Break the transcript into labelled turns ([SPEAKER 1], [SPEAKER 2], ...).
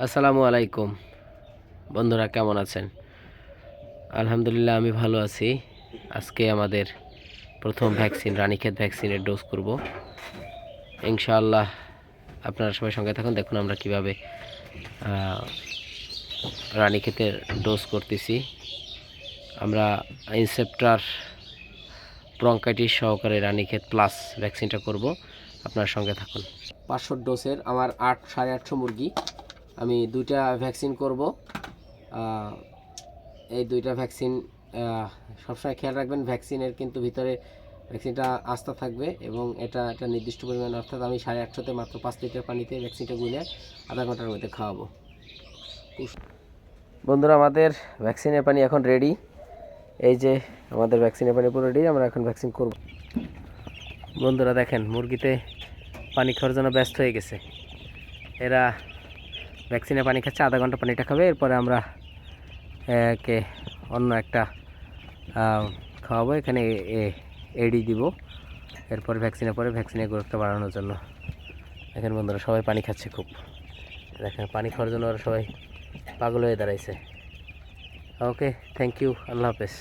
[SPEAKER 1] আসসালামু আলাইকুম। বন্ধুরা, কেমন আছেন? আলহামদুলিল্লাহ, আমি ভালো আছি। আজকে আমাদের প্রথম ভ্যাকসিন রানীক্ষেত ভ্যাকসিনের ডোজ করব। ইনশাআল্লাহ আপনারা সবাই সঙ্গে থাকুন। দেখুন আমরা কীভাবে রানীক্ষেতের ডোজ করতেছি। আমরা ইনসেপ্টার ব্রঙ্কাইটিস সহকারে রানীক্ষেত প্লাস ভ্যাকসিনটা করব। আপনার সঙ্গে থাকুন। পাঁচশো ডোজের আমার আট, সাড়ে আটশো মুরগি। আমি দুইটা ভ্যাকসিন করব। এই দুইটা ভ্যাকসিন সবসময় খেয়াল রাখবেন ভ্যাকসিনের কিন্তু ভিতরে ভ্যাকসিনটা আস্থা থাকবে এবং এটা একটা নির্দিষ্ট পরিমাণ, অর্থাৎ আমি সাড়ে আটশোতে মাত্র পাঁচ লিটার পানিতে ভ্যাকসিনটা গুলে আধা ঘণ্টার মধ্যে খাওয়াবো। বন্ধুরা, আমাদের ভ্যাকসিনের পানি এখন রেডি এই যে আমাদের ভ্যাকসিনের পানি পুরো রেডি আমরা এখন ভ্যাকসিন করব। বন্ধুরা, দেখেন, মুরগিতে পানি খাওয়ার জন্য ব্যস্ত হয়ে গেছে। এরা ভ্যাকসিনে পানি খাচ্ছে, আধা ঘণ্টা পানিটা খাবে, এরপরে আমরা, একে অন্য একটা খাওয়াবো, এখানে এডি দিব। এরপর ভ্যাকসিনের পরে ভ্যাকসিনের গুরুত্ব বাড়ানোর জন্য। দেখেন বন্ধুরা, সবাই পানি খাচ্ছে খুব। দেখেন, পানি খাওয়ার জন্য ওরা সবাই পাগল হয়ে দাঁড়াইছে। ওকে থ্যাংক ইউ আল্লাহ হাফেজ।